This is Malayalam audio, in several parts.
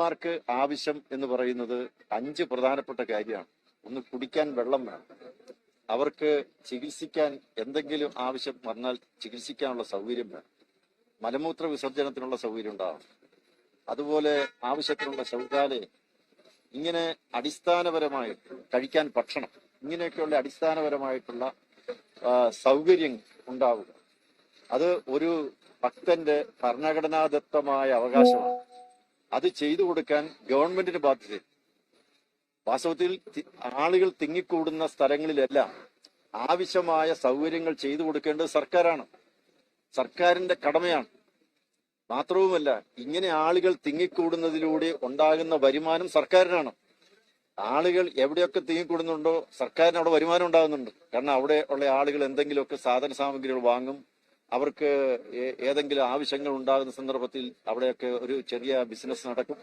അയ്യപ്പന്മാർക്ക് ആവശ്യം എന്ന് പറയുന്നത് അഞ്ച് പ്രധാനപ്പെട്ട കാര്യമാണ്. ഒന്ന് കുടിക്കാൻ വെള്ളം വേണം. അവർക്ക് ചികിത്സിക്കാൻ എന്തെങ്കിലും ആവശ്യം വന്നാൽ ചികിത്സിക്കാനുള്ള സൗകര്യം വേണം. മലമൂത്ര വിസർജനത്തിനുള്ള സൗകര്യം ഉണ്ടാവണം. അതുപോലെ ആവശ്യത്തിനുള്ള ശൗചാലയം. ഇങ്ങനെ അടിസ്ഥാനപരമായി കഴിക്കാൻ ഭക്ഷണം. ഇങ്ങനെയൊക്കെയുള്ള അടിസ്ഥാനപരമായിട്ടുള്ള സൗകര്യം ഉണ്ടാവുക. അത് ഒരു ഭക്തന്റെ ഭരണഘടനാദത്തമായ അവകാശമാണ്. അത് ചെയ്തു കൊടുക്കാൻ ഗവൺമെന്റിന് ബാധ്യത വാസ്തവത്തിൽ ആളുകൾ തിങ്ങിക്കൂടുന്ന സ്ഥലങ്ങളിലെല്ലാം ആവശ്യമായ സൗകര്യങ്ങൾ ചെയ്തു കൊടുക്കേണ്ടത് സർക്കാരാണ്. സർക്കാരിന്റെ കടമയാണ്. മാത്രവുമല്ല ഇങ്ങനെ ആളുകൾ തിങ്ങിക്കൂടുന്നതിലൂടെ ഉണ്ടാകുന്ന വരുമാനം സർക്കാരിനാണ്. ആളുകൾ എവിടെയൊക്കെ തിങ്ങിക്കൂടുന്നുണ്ടോ സർക്കാരിന് അവിടെ വരുമാനം ഉണ്ടാകുന്നുണ്ട്. കാരണം അവിടെ ഉള്ള ആളുകൾ എന്തെങ്കിലുമൊക്കെ സാധന സാമഗ്രികൾ വാങ്ങും അവർക്ക് ഏതെങ്കിലും ആവശ്യങ്ങൾ ഉണ്ടാകുന്ന സന്ദർഭത്തിൽ അവിടെയൊക്കെ ഒരു ചെറിയ ബിസിനസ് നടക്കും.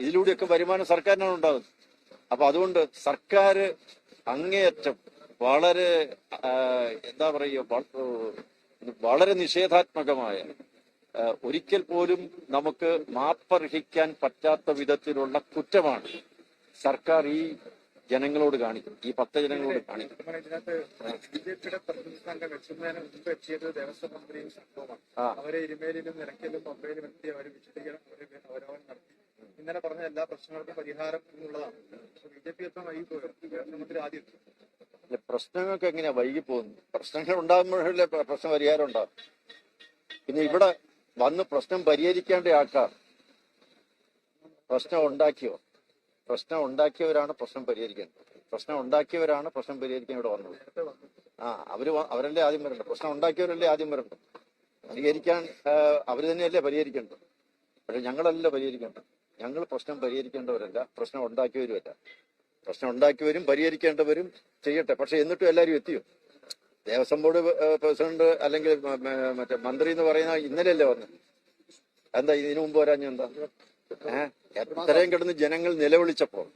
ഇതിലൂടെയൊക്കെ വരുമാനം സർക്കാരിനാണ് ഉണ്ടാകുന്നത്. അപ്പൊ അതുകൊണ്ട് സർക്കാർ അങ്ങേയറ്റം വളരെ എന്താ പറയുക വളരെ നിഷേധാത്മകമായ ഒരിക്കൽ പോലും നമുക്ക് മാപ്പർഹിക്കാൻ പറ്റാത്ത വിധത്തിലുള്ള കുറ്റമാണ് സർക്കാർ ഈ ജനങ്ങളോട് കാണിക്കും ഈ പത്ത് ജനങ്ങളോട് കാണിക്കും. അവരെ ഇരുമേലിലും നിരക്കലും പമ്പയിലും എത്തി അവർ വിശദീകരണം അവർ നടത്തി. ഇന്നലെ പറഞ്ഞ എല്ലാ പ്രശ്നങ്ങൾക്കും പരിഹാരം എന്നുള്ളതാണ്. ബി ജെ പി എത്താൻ വൈകി പോയോ ദേവസ്വം ആദ്യം പ്രശ്നങ്ങൾക്ക് എങ്ങനെയാ വൈകി പോകുന്നു പ്രശ്നങ്ങൾ ഉണ്ടാകുമ്പോഴല്ലേ പ്രശ്ന പരിഹാരം ഉണ്ടാകും പിന്നെ ഇവിടെ വന്ന് പ്രശ്നം പരിഹരിക്കേണ്ട ആൾക്കാർ പ്രശ്നം ഉണ്ടാക്കിയോ? പ്രശ്നം ഉണ്ടാക്കിയവരാണ് പ്രശ്നം പരിഹരിക്കേണ്ടത്. പ്രശ്നം ഉണ്ടാക്കിയവരാണ് പ്രശ്നം പരിഹരിക്കാൻ ഇവിടെ വന്നത്. ആ അവർ അവരല്ലേ ആദ്യം വരണ്ടത്? പ്രശ്നം ഉണ്ടാക്കിയവരല്ലേ ആദ്യം വരണ്ടത്? പരിഹരിക്കാൻ അവർ തന്നെയല്ലേ പരിഹരിക്കേണ്ടത്? പക്ഷെ ഞങ്ങളല്ല പരിഹരിക്കേണ്ടത്. ഞങ്ങൾ പ്രശ്നം പരിഹരിക്കേണ്ടവരല്ല പ്രശ്നം ഉണ്ടാക്കിയവരുമല്ല. പ്രശ്നം ഉണ്ടാക്കിയവരും പരിഹരിക്കേണ്ടവരും ചെയ്യട്ടെ. പക്ഷെ എന്നിട്ടും എല്ലാവരും എത്തിയോ? ദേവസ്വം ബോർഡ് പ്രസിഡന്റ് അല്ലെങ്കിൽ മറ്റേ മന്ത്രി എന്ന് പറയുന്ന ഇന്നലെയല്ലേ വന്നത്? എന്താ ഇതിനു മുമ്പ് വരാഞ്ഞ എന്താ? ഏഹ് എത്രയും കിടന്ന് ജനങ്ങൾ നിലവിളിച്ചപ്പോൾ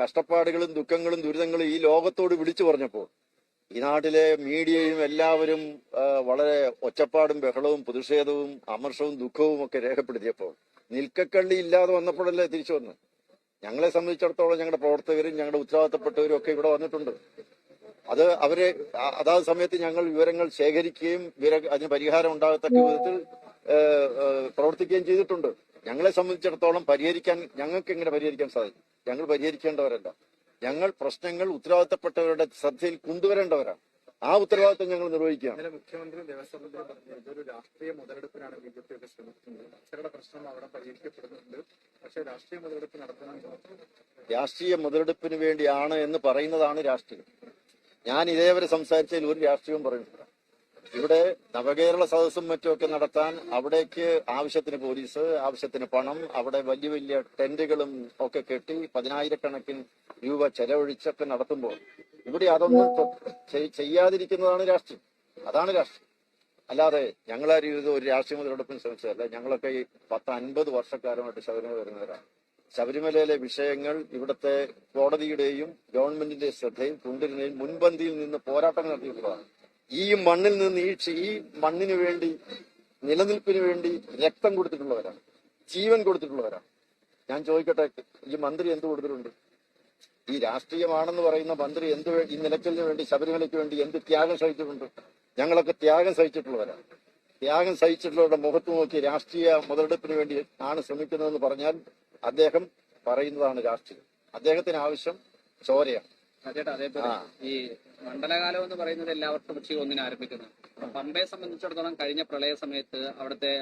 കഷ്ടപ്പാടുകളും ദുഃഖങ്ങളും ദുരിതങ്ങളും ഈ ലോകത്തോട് വിളിച്ചു പറഞ്ഞപ്പോൾ ഈ നാട്ടിലെ മീഡിയയും എല്ലാവരും വളരെ ഒച്ചപ്പാടും ബഹളവും പ്രതിഷേധവും അമർഷവും ദുഃഖവും ഒക്കെ രേഖപ്പെടുത്തിയപ്പോൾ നിൽക്കക്കള്ളി ഇല്ലാതെ വന്നപ്പോഴല്ലേ തിരിച്ചു വന്ന്? ഞങ്ങളെ സംബന്ധിച്ചിടത്തോളം ഞങ്ങളുടെ പ്രവർത്തകരും ഞങ്ങളുടെ ഉത്തരവാദിത്തപ്പെട്ടവരും ഒക്കെ ഇവിടെ വന്നിട്ടുണ്ട്. അത് അവരെ അതാത് സമയത്ത് ഞങ്ങൾ വിവരങ്ങൾ ശേഖരിക്കുകയും വിവര അതിന് പരിഹാരം ഉണ്ടാകത്തക്ക വിധത്തിൽ പ്രവർത്തിക്കുകയും ചെയ്തിട്ടുണ്ട്. ഞങ്ങളെ സംബന്ധിച്ചിടത്തോളം പരിഹരിക്കാൻ ഞങ്ങൾക്ക് എങ്ങനെ പരിഹരിക്കാൻ സാധിക്കും. ഞങ്ങൾ പരിഹരിക്കേണ്ടവരല്ല. ഞങ്ങൾ പ്രശ്നങ്ങൾ ഉത്തരവാദിത്തപ്പെട്ടവരുടെ ശ്രദ്ധയിൽ കൊണ്ടുവരേണ്ടവരാണ്. ആ ഉത്തരവാദിത്വം ഞങ്ങൾ നിർവഹിക്കുകയാണ്. മുഖ്യമന്ത്രി ദേവസ്വം ഒരു രാഷ്ട്രീയ മുതലെടുപ്പിനാണ് ബി ജെ പി ഒക്കെ ശ്രമിക്കുന്നത് ചില പ്രശ്നം അവിടെ പരിഹരിക്കപ്പെടുന്നുണ്ട്. പക്ഷേ രാഷ്ട്രീയ മുതലെടുപ്പ് നടത്തുന്ന രാഷ്ട്രീയ മുതലെടുപ്പിന് വേണ്ടിയാണ് എന്ന് പറയുന്നതാണ് രാഷ്ട്രീയം. ഞാൻ ഇതേവരെ സംസാരിച്ചതിൽ ഒരു രാഷ്ട്രീയവും പറയുന്നില്ല. ഇവിടെ നവകേരള സദസ്സും മറ്റുമൊക്കെ നടത്താൻ അവിടേക്ക് ആവശ്യത്തിന് പോലീസ് ആവശ്യത്തിന് പണം അവിടെ വലിയ വലിയ ടെന്റുകളും ഒക്കെ കെട്ടി പതിനായിരക്കണക്കിന് രൂപ ചെലവഴിച്ചൊക്കെ നടത്തുമ്പോൾ ഇവിടെ അതൊന്നും ചെയ്യാതിരിക്കുന്നതാണ് രാഷ്ട്രീയം. അതാണ് രാഷ്ട്രീയം. അല്ലാതെ ഞങ്ങളാരും ഇത് ഒരു രാഷ്ട്രീയ മുതലെടുപ്പിന് ശ്രമിച്ചതല്ല. ഞങ്ങളൊക്കെ ഈ പത്ത് അൻപത് വർഷക്കാലമായിട്ട് ശബരിമല വരുന്നവരാണ്. ശബരിമലയിലെ വിഷയങ്ങൾ ഇവിടുത്തെ കോടതിയുടെയും ഗവൺമെന്റിന്റെ ശ്രദ്ധയിൽ കൊണ്ടുവരുന്നതിൽ മുൻപന്തിയിൽ നിന്ന് പോരാട്ടങ്ങൾ നടത്തിയിട്ടുള്ളതാണ്. ഈ മണ്ണിൽ നിന്ന് ഈ ഈ മണ്ണിന് വേണ്ടി നിലനിൽപ്പിന് വേണ്ടി രക്തം കൊടുത്തിട്ടുള്ളവരാണ്. ജീവൻ കൊടുത്തിട്ടുള്ളവരാണ്. ഞാൻ ചോദിക്കട്ടെ ഈ മന്ത്രി എന്ത് കൊടുത്തിട്ടുണ്ട്? ഈ രാഷ്ട്രീയമാണെന്ന് പറയുന്ന മന്ത്രി എന്ത് ഈ നിലയ്ക്കലിന് വേണ്ടി ശബരിമലയ്ക്ക് വേണ്ടി എന്ത് ത്യാഗം സഹിച്ചിട്ടുണ്ട്? ഞങ്ങളൊക്കെ ത്യാഗം സഹിച്ചിട്ടുള്ളവരാണ്. ത്യാഗം സഹിച്ചിട്ടുള്ളവരുടെ മുഖത്ത് നോക്കി രാഷ്ട്രീയ മുതലെടുപ്പിന് വേണ്ടി ആണ് ശ്രമിക്കുന്നതെന്ന് പറഞ്ഞാൽ അദ്ദേഹം പറയുന്നതാണ് രാഷ്ട്രീയം. അദ്ദേഹത്തിന് ആവശ്യം ചോരയാണ്. ചേട്ടാ അതേപോലെ ഈ മണ്ഡലകാലം എന്ന് പറയുന്നത് എല്ലാവർക്കും പക്ഷേ ഒന്നിനെ ആരംഭിക്കുന്നു പമ്പയെ സംബന്ധിച്ചിടത്തോളം കഴിഞ്ഞ പ്രളയ സമയത്ത് അവിടുത്തെ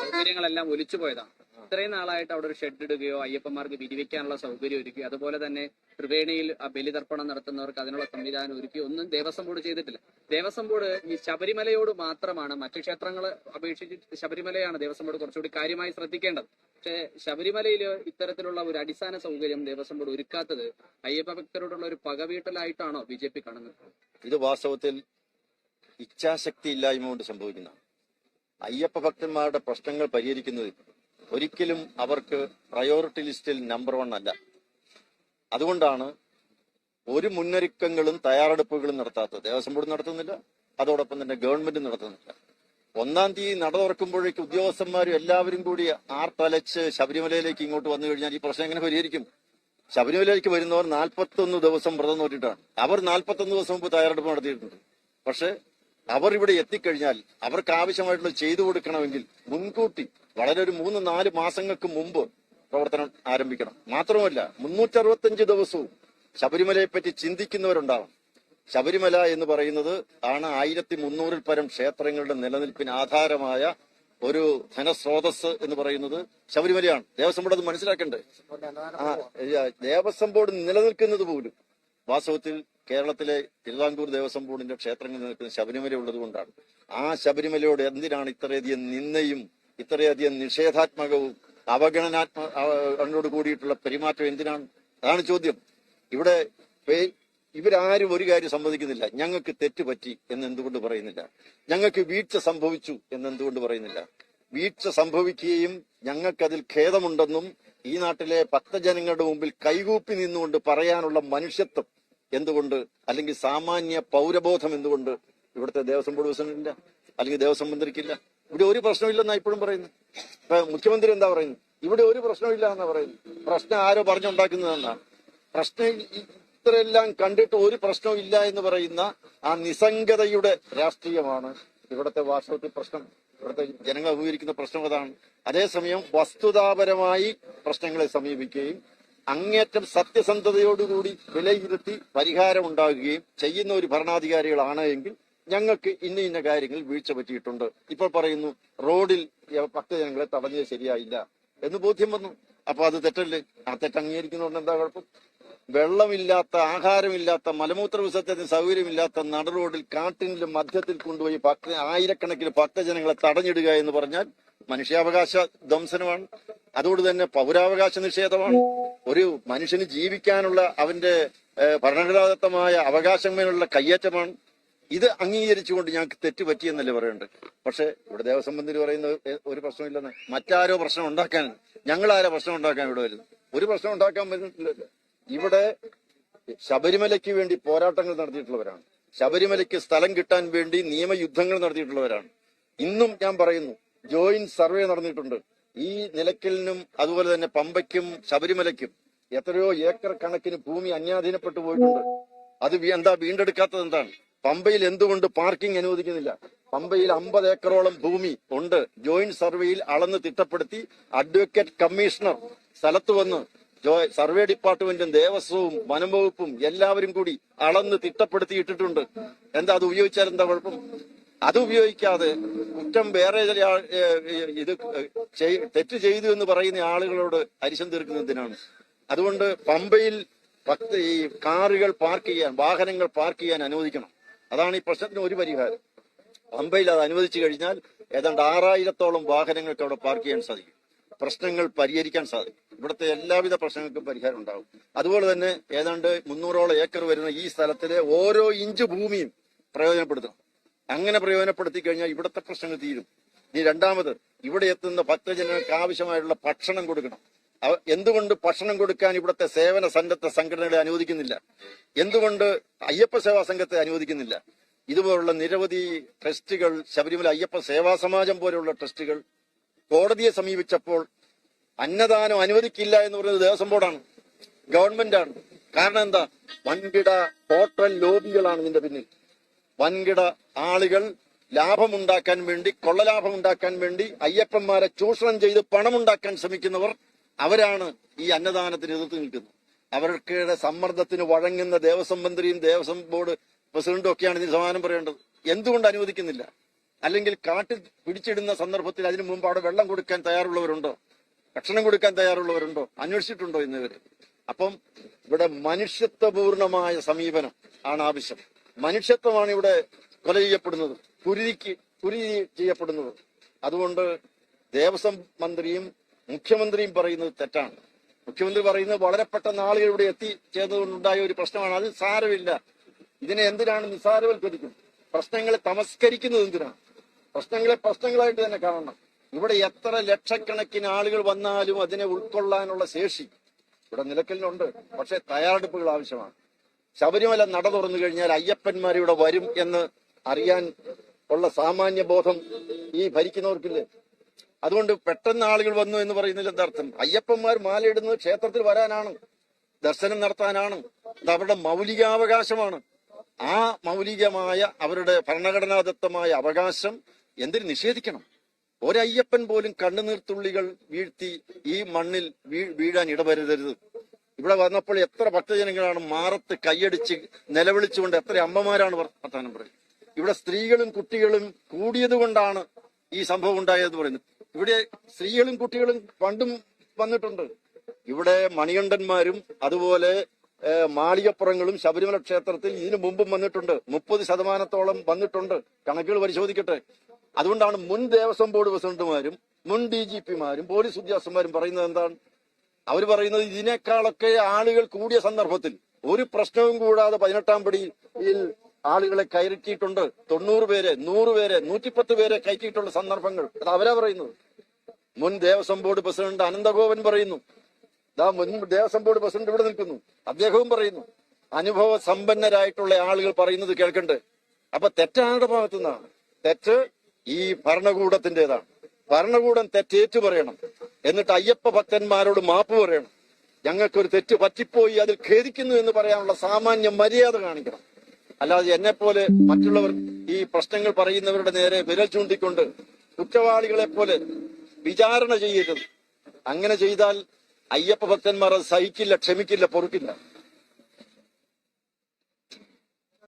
സൗകര്യങ്ങളെല്ലാം ഒലിച്ചു പോയതാണ്. ഇത്രയും നാളായിട്ട് അവിടെ ഒരു ഷെഡ് ഇടുകയോ അയ്യപ്പന്മാർക്ക് വിരിവെക്കാനുള്ള സൗകര്യം ഒരുക്കി അതുപോലെ തന്നെ ത്രിവേണിയിൽ ആ ബലിതർപ്പണം നടത്തുന്നവർക്ക് അതിനുള്ള സംവിധാനം ഒരുക്കി ഒന്നും ദേവസ്വം ബോർഡ് ചെയ്തിട്ടില്ല. ദേവസ്വം ബോർഡ് ഈ ശബരിമലയോട് മാത്രമാണ് മറ്റു ക്ഷേത്രങ്ങളെ അപേക്ഷിച്ച് ശബരിമലയാണ് ദേവസ്വം ബോർഡ് കുറച്ചുകൂടി കാര്യമായി ശ്രദ്ധിക്കേണ്ടത്. പക്ഷേ ശബരിമലയിൽ ഇത്തരത്തിലുള്ള ഒരു അടിസ്ഥാന സൗകര്യം ദേവസ്വം ബോർഡ് ഒരുക്കാത്തത് അയ്യപ്പ ഭക്തരോടുള്ള ഒരു പകവീട്ടലായിട്ടാണോ ബി ജെ പി കാണുന്നത്? ഇത് വാസ്തവത്തിൽ ഇച്ഛാശക്തി ഇല്ലായ്മ കൊണ്ട് സംഭവിക്കുന്നതാണ്. അയ്യപ്പ ഭക്തന്മാരുടെ പ്രശ്നങ്ങൾ പരിഹരിക്കുന്നത് ഒരിക്കലും അവർക്ക് പ്രയോറിറ്റി ലിസ്റ്റിൽ നമ്പർ വൺ അല്ല. അതുകൊണ്ടാണ് ഒരു മുന്നൊരുക്കങ്ങളും തയ്യാറെടുപ്പുകളും നടത്താത്തത്. ദേവസ്വം ബോർഡ് നടത്തുന്നില്ല അതോടൊപ്പം തന്നെ ഗവൺമെന്റ് നടത്തുന്നില്ല. ഒന്നാം തീയതി നട തുറക്കുമ്പോഴേക്ക് ഉദ്യോഗസ്ഥന്മാരും എല്ലാവരും കൂടി ആർത്തലച്ച് ശബരിമലയിലേക്ക് ഇങ്ങോട്ട് വന്നു കഴിഞ്ഞാൽ ഈ പ്രശ്നം എങ്ങനെ പരിഹരിക്കും? ശബരിമലയിലേക്ക് വരുന്നവർ നാൽപ്പത്തൊന്ന് ദിവസം വ്രതം നോട്ടിട്ടാണ് അവർ നാൽപ്പത്തൊന്ന് ദിവസം മുമ്പ് തയ്യാറെടുപ്പ് നടത്തിയിട്ടുണ്ട്. പക്ഷെ അവർ ഇവിടെ എത്തിക്കഴിഞ്ഞാൽ അവർക്ക് ആവശ്യമായിട്ടുള്ള ചെയ്തു കൊടുക്കണമെങ്കിൽ മുൻകൂട്ടി വളരെ ഒരു മൂന്ന് നാല് മാസങ്ങൾക്ക് മുമ്പ് പ്രവർത്തനം ആരംഭിക്കണം. മാത്രമല്ല മുന്നൂറ്ററുപത്തഞ്ച് ദിവസവും ശബരിമലയെ പറ്റി ചിന്തിക്കുന്നവരുണ്ടാവണം. ശബരിമല എന്ന് പറയുന്നത് ആണ് ആയിരത്തി മുന്നൂറിൽ പരം ക്ഷേത്രങ്ങളുടെ നിലനിൽപ്പിന് ആധാരമായ ഒരു ധനസ്രോതസ് എന്ന് പറയുന്നത് ശബരിമലയാണ്. ദേവസ്വം ബോർഡ് അത് മനസ്സിലാക്കണ്ടേ? ആ ദേവസ്വം ബോർഡ് നിലനിൽക്കുന്നത് പോലും വാസ്തവത്തിൽ കേരളത്തിലെ തിരുവിതാംകൂർ ദേവസ്വം ബോർഡിന്റെ ക്ഷേത്രങ്ങൾ നിൽക്കുന്ന ശബരിമല ഉള്ളത് കൊണ്ടാണ് ആ ശബരിമലയോട് എന്തിനാണ് ഇത്രയധികം നിന്നയും ഇത്രയധികം നിഷേധാത്മകവും അവഗണനാത്മ കൂടിയിട്ടുള്ള പെരുമാറ്റം എന്തിനാണ്? അതാണ് ചോദ്യം. ഇവിടെ ഇവരാരും ഒരു കാര്യം സമ്മതിക്കുന്നില്ല. ഞങ്ങൾക്ക് തെറ്റ് പറ്റി എന്ന് എന്തുകൊണ്ട് പറയുന്നില്ല? ഞങ്ങൾക്ക് വീഴ്ച സംഭവിച്ചു എന്ന് എന്തുകൊണ്ട് പറയുന്നില്ല? വീഴ്ച സംഭവിക്കുകയും ഞങ്ങൾക്കതിൽ ഖേദമുണ്ടെന്നും ഈ നാട്ടിലെ ഭക്തജനങ്ങളുടെ മുമ്പിൽ കൈകൂപ്പി നിന്നുകൊണ്ട് പറയാനുള്ള മനുഷ്യത്വം എന്തുകൊണ്ട്? അല്ലെങ്കിൽ സാമാന്യ പൗരബോധം എന്തുകൊണ്ട് ഇവിടുത്തെ ദേവസ്വം ബോർഡ് പ്രസിഡന്റില്ല അല്ലെങ്കിൽ ദേവസ്വം മന്ത്രിക്കില്ല? ഇവിടെ ഒരു പ്രശ്നമില്ലെന്നാ ഇപ്പോഴും പറയുന്നു മുഖ്യമന്ത്രി എന്താ പറയുന്നത്? ഇവിടെ ഒരു പ്രശ്നമില്ല എന്നാ പറയുന്നത്. പ്രശ്നം ആരോ പറഞ്ഞുണ്ടാക്കുന്നതെന്നാ. പ്രശ്നം ഇത്രയെല്ലാം കണ്ടിട്ട് ഒരു പ്രശ്നവും ഇല്ല എന്ന് പറയുന്ന ആ നിസംഗതയുടെ രാഷ്ട്രീയമാണ് ഇവിടുത്തെ വാസ്തവത്തിൽ പ്രശ്നം. ഇവിടുത്തെ ജനങ്ങൾ അഭിമുഖീകരിക്കുന്ന പ്രശ്നം അതാണ്. അതേസമയം വസ്തുതാപരമായി പ്രശ്നങ്ങളെ സമീപിക്കുകയും അങ്ങേറ്റം സത്യസന്ധതയോടുകൂടി വിലയിരുത്തി പരിഹാരം ഉണ്ടാകുകയും ചെയ്യുന്ന ഒരു ഭരണാധികാരികളാണ് എങ്കിൽ ഞങ്ങൾക്ക് ഇന്ന ഇന്ന കാര്യങ്ങൾ വീഴ്ച പറ്റിയിട്ടുണ്ട്. ഇപ്പോൾ പറയുന്നു റോഡിൽ ഭക്തജനങ്ങളെ തടഞ്ഞത് ശരിയായില്ല എന്ന് ബോധ്യം വന്നു. അപ്പൊ അത് തെറ്റല്ലേ? ആ തെറ്റ് അംഗീകരിക്കുന്നതുകൊണ്ട് എന്താ കുഴപ്പം? വെള്ളമില്ലാത്ത ആഹാരമില്ലാത്ത മലമൂത്ര വിസർജനത്തിന് സൗകര്യമില്ലാത്ത നട റോഡിൽ കാട്ടിനിലും മധ്യത്തിൽ കൊണ്ടുപോയി ഭക്ത ആയിരക്കണക്കിന് ഭക്തജനങ്ങളെ തടഞ്ഞിടുക എന്ന് പറഞ്ഞാൽ മനുഷ്യാവകാശ ധ്വംസനമാണ്. അതുകൊണ്ട് തന്നെ പൗരാവകാശ നിഷേധമാണ്. ഒരു മനുഷ്യന് ജീവിക്കാനുള്ള അവന്റെ ഭരണഘടനാദത്തമായ അവകാശമേലുള്ള കയ്യേറ്റമാണ്. ഇത് അംഗീകരിച്ചുകൊണ്ട് ഞങ്ങൾക്ക് തെറ്റ് പറ്റിയെന്നല്ലേ പറയുന്നുണ്ട് പക്ഷെ ഇവിടെ ദേവസ്വം മന്ത്രി പറയുന്ന ഒരു പ്രശ്നമില്ലെന്ന്. മറ്റാരോ പ്രശ്നം ഉണ്ടാക്കാൻ ഞങ്ങളാരോ പ്രശ്നം ഉണ്ടാക്കാൻ ഇവിടെ വരുന്നു ഒരു പ്രശ്നം ഉണ്ടാക്കാൻ വരുന്നില്ലല്ലോ. ഇവിടെ ശബരിമലയ്ക്ക് വേണ്ടി പോരാട്ടങ്ങൾ നടത്തിയിട്ടുള്ളവരാണ്. ശബരിമലയ്ക്ക് സ്ഥലം കിട്ടാൻ വേണ്ടി നിയമയുദ്ധങ്ങൾ നടത്തിയിട്ടുള്ളവരാണ്. ഇന്നും ഞാൻ പറയുന്നു ജോയിന്റ് സർവേ നടന്നിട്ടുണ്ട്. ഈ നിലയ്ക്കലിനും അതുപോലെ തന്നെ പമ്പയ്ക്കും ശബരിമലയ്ക്കും എത്രയോ ഏക്കർ കണക്കിന് ഭൂമി അന്യാധീനപ്പെട്ടു പോയിട്ടുണ്ട്. അത് എന്താ വീണ്ടെടുക്കാത്തത് എന്താണ്? പമ്പയിൽ എന്തുകൊണ്ട് പാർക്കിംഗ് അനുവദിക്കുന്നില്ല? പമ്പയിൽ അമ്പത് ഏക്കറോളം ഭൂമി ഉണ്ട്. ജോയിന്റ് സർവേയിൽ അളന്ന് തിട്ടപ്പെടുത്തി അഡ്വക്കേറ്റ് കമ്മീഷണർ സ്ഥലത്ത് വന്ന് സർവേ ഡിപ്പാർട്ട്മെന്റും ദേവസ്വവും വനം വകുപ്പും എല്ലാവരും കൂടി അളന്ന് തിട്ടപ്പെടുത്തി ഇട്ടിട്ടുണ്ട് എന്താ അത് ഉപയോഗിച്ചാൽ എന്താ കുഴപ്പം? അത് ഉപയോഗിക്കാതെ കുറ്റം വേറെ ഇത് തെറ്റ് ചെയ്തു എന്ന് പറയുന്ന ആളുകളോട് അരിശം തീർക്കുന്നതിനാണ് അതുകൊണ്ട് പമ്പയിൽ ഭക്ത ഈ കാറുകൾ പാർക്ക് ചെയ്യാൻ വാഹനങ്ങൾ പാർക്ക് ചെയ്യാൻ അനുവദിക്കണം. അതാണ് ഈ പ്രശ്നത്തിന് ഒരു പരിഹാരം. പമ്പയിൽ അത് അനുവദിച്ചു കഴിഞ്ഞാൽ ഏതാണ്ട് ആറായിരത്തോളം വാഹനങ്ങൾക്ക് അവിടെ പാർക്ക് ചെയ്യാൻ സാധിക്കും. പ്രശ്നങ്ങൾ പരിഹരിക്കാൻ സാധിക്കും. ഇവിടുത്തെ എല്ലാവിധ പ്രശ്നങ്ങൾക്കും പരിഹാരം ഉണ്ടാകും. അതുപോലെ തന്നെ ഏതാണ്ട് മുന്നൂറോളം ഏക്കർ വരുന്ന ഈ സ്ഥലത്തിലെ ഓരോ ഇഞ്ച് ഭൂമിയും പ്രയോജനപ്പെടുത്തണം. അങ്ങനെ പ്രയോജനപ്പെടുത്തി കഴിഞ്ഞാൽ ഇവിടുത്തെ പ്രശ്നങ്ങൾ തീരും. ഇനി രണ്ടാമത് ഇവിടെ എത്തുന്ന ഭക്തജനങ്ങൾക്ക് ആവശ്യമായിട്ടുള്ള ഭക്ഷണം കൊടുക്കണം. എന്തുകൊണ്ട് ഭക്ഷണം കൊടുക്കാൻ ഇവിടുത്തെ സേവന സന്നദ്ധ സംഘടനകളെ അനുവദിക്കുന്നില്ല? എന്തുകൊണ്ട് അയ്യപ്പ സേവാ സംഘത്തെ അനുവദിക്കുന്നില്ല? ഇതുപോലുള്ള നിരവധി ട്രസ്റ്റുകൾ ശബരിമല അയ്യപ്പ സേവാ സമാജം പോലെയുള്ള ട്രസ്റ്റുകൾ കോടതിയെ സമീപിച്ചപ്പോൾ അന്നദാനം അനുവദിക്കില്ല എന്ന് പറയുന്നത് ദേവസ്വം ബോർഡാണ്. ഗവൺമെന്റാണ്. കാരണം എന്താ? വൻകിട ഹോട്ടൽ ലോബികളാണ് ഇതിന്റെ പിന്നിൽ. വൻകിട ആളുകൾ ലാഭമുണ്ടാക്കാൻ വേണ്ടി കൊള്ളലാഭം ഉണ്ടാക്കാൻ വേണ്ടി അയ്യപ്പന്മാരെ ചൂഷണം ചെയ്ത് പണമുണ്ടാക്കാൻ ശ്രമിക്കുന്നവർ അവരാണ് ഈ അന്നദാനത്തിന് എതിർത്ത് നിൽക്കുന്നത്. അവരുടെ സമ്മർദ്ദത്തിന് വഴങ്ങുന്ന ദേവസ്വം മന്ത്രിയും ദേവസ്വം ബോർഡ് പ്രസിഡന്റും ഒക്കെയാണ് ഇതിന് സമാനം പറയേണ്ടത്. എന്തുകൊണ്ട് അനുവദിക്കുന്നില്ല? അല്ലെങ്കിൽ കാട്ടിൽ പിടിച്ചിടുന്ന സന്ദർഭത്തിൽ അതിനു മുമ്പ് അവിടെ വെള്ളം കൊടുക്കാൻ തയ്യാറുള്ളവരുണ്ടോ? ഭക്ഷണം കൊടുക്കാൻ തയ്യാറുള്ളവരുണ്ടോ? അന്വേഷിച്ചിട്ടുണ്ടോ എന്നിവര് അപ്പം ഇവിടെ മനുഷ്യത്വപൂർണമായ സമീപനം ആണ് ആവശ്യം. മനുഷ്യത്വമാണ് ഇവിടെ കൊല ചെയ്യപ്പെടുന്നത്. കുരുതിക്ക് കുരുതി ചെയ്യപ്പെടുന്നത്. അതുകൊണ്ട് ദേവസ്വം മന്ത്രിയും മുഖ്യമന്ത്രിയും പറയുന്നത് തെറ്റാണ്. മുഖ്യമന്ത്രി പറയുന്നത് വളരെ പെട്ടെന്ന് ആളുകൾ ഇവിടെ എത്തിച്ചേർന്നുകൊണ്ടുണ്ടായ ഒരു പ്രശ്നമാണ്. അത് സാരമില്ല. ഇതിനെ എന്തിനാണ് നിസ്സാരവൽക്കരിക്കുന്നത്? പ്രശ്നങ്ങളെ തമസ്കരിക്കുന്നത് എന്തിനാണ്? പ്രശ്നങ്ങളെ പ്രശ്നങ്ങളായിട്ട് തന്നെ കാണണം. ഇവിടെ എത്ര ലക്ഷക്കണക്കിന് ആളുകൾ വന്നാലും അതിനെ ഉൾക്കൊള്ളാനുള്ള ശേഷി ഇവിടെ നിലക്കലിനുണ്ട്. പക്ഷെ തയ്യാറെടുപ്പുകൾ ആവശ്യമാണ്. ശബരിമല നട തുറന്നു കഴിഞ്ഞാൽ അയ്യപ്പന്മാർ ഇവിടെ വരും എന്ന് അറിയാൻ ഉള്ള സാമാന്യ ബോധം ഈ ഭരിക്കുന്നവർക്കില്ലേ? അതുകൊണ്ട് പെട്ടെന്ന് ആളുകൾ വന്നു എന്ന് പറയുന്നതിൽ എന്താർത്ഥം അയ്യപ്പന്മാർ മാലയിടുന്നത് ക്ഷേത്രത്തിൽ വരാനാണ് ദർശനം നടത്താനാണ് അത് അവരുടെ മൗലികാവകാശമാണ്. ആ മൗലികമായ അവരുടെ ഭരണഘടനാദത്തമായ അവകാശം എന്തിന് നിഷേധിക്കണം? ഒരയ്യപ്പൻ പോലും കണ്ണുനീർത്തുള്ളികൾ വീഴ്ത്തി ഈ മണ്ണിൽ വീഴാൻ ഇടവരുതരുത്. ഇവിടെ വന്നപ്പോൾ എത്ര ഭക്തജനങ്ങളാണ് മാറത്ത് കൈയടിച്ച് നിലവിളിച്ചുകൊണ്ട് എത്ര അമ്മമാരാണ് വർത്താനം പറയുന്നത്. ഇവിടെ സ്ത്രീകളും കുട്ടികളും കൂടിയത് കൊണ്ടാണ് ഈ സംഭവം ഉണ്ടായതെന്ന് പറയുന്നത്. ഇവിടെ സ്ത്രീകളും കുട്ടികളും പണ്ടും വന്നിട്ടുണ്ട്. ഇവിടെ മണികണ്ഠന്മാരും അതുപോലെ മാളികപ്പുറങ്ങളും ശബരിമല ക്ഷേത്രത്തിൽ ഇതിനു മുമ്പും വന്നിട്ടുണ്ട്. മുപ്പത് ശതമാനത്തോളം വന്നിട്ടുണ്ട്. കണക്കുകൾ പരിശോധിക്കട്ടെ. അതുകൊണ്ടാണ് മുൻ ദേവസ്വം ബോർഡ് പ്രസിഡന്റുമാരും മുൻ ഡി ജി പിമാരും പോലീസ് ഉദ്യോഗസ്ഥന്മാരും പറയുന്നത് എന്താണ്? അവർ പറയുന്നത് ഇതിനേക്കാളൊക്കെ ആളുകൾ കൂടിയ സന്ദർഭത്തിൽ ഒരു പ്രശ്നവും കൂടാതെ പതിനെട്ടാം പടിയിൽ ആളുകളെ കയറ്റിയിട്ടുണ്ട്. തൊണ്ണൂറ് പേരെ നൂറ് പേരെ നൂറ്റിപ്പത്ത് പേരെ കയറ്റിയിട്ടുള്ള സന്ദർഭങ്ങൾ. അത് അവരാ പറയുന്നത്. മുൻ ദേവസ്വം ബോർഡ് പ്രസിഡന്റ് അനന്തഗോപൻ പറയുന്നു. ദാ മുൻ ദേവസ്വം ബോർഡ് പ്രസിഡന്റ് ഇവിടെ നിൽക്കുന്നു. അദ്ദേഹവും പറയുന്നു. അനുഭവ സമ്പന്നരായിട്ടുള്ള ആളുകൾ പറയുന്നത് കേൾക്കണ്ടേ? അപ്പൊ തെറ്റാരുടെ ഭാഗത്തുനിന്നാണ്. തെറ്റ് ഈ ഭരണകൂടത്തിന്റേതാണ്. ഭരണകൂടം തെറ്റേറ്റു പറയണം. എന്നിട്ട് അയ്യപ്പ ഭക്തന്മാരോട് മാപ്പ് പറയണം. ഞങ്ങൾക്കൊരു തെറ്റ് പറ്റിപ്പോയി അതിൽ ഖേദിക്കുന്നു എന്ന് പറയാനുള്ള സാമാന്യ മര്യാദ കാണിക്കണം. അല്ലാതെ എന്നെ പോലെ മറ്റുള്ളവർ ഈ പ്രശ്നങ്ങൾ പറയുന്നവരുടെ നേരെ വിരൽ ചൂണ്ടിക്കൊണ്ട് കുറ്റവാളികളെ പോലെ വിചാരണ ചെയ്യരുത്. അങ്ങനെ ചെയ്താൽ അയ്യപ്പ ഭക്തന്മാർ അത് സഹിക്കില്ല ക്ഷമിക്കില്ല പൊറുക്കില്ല.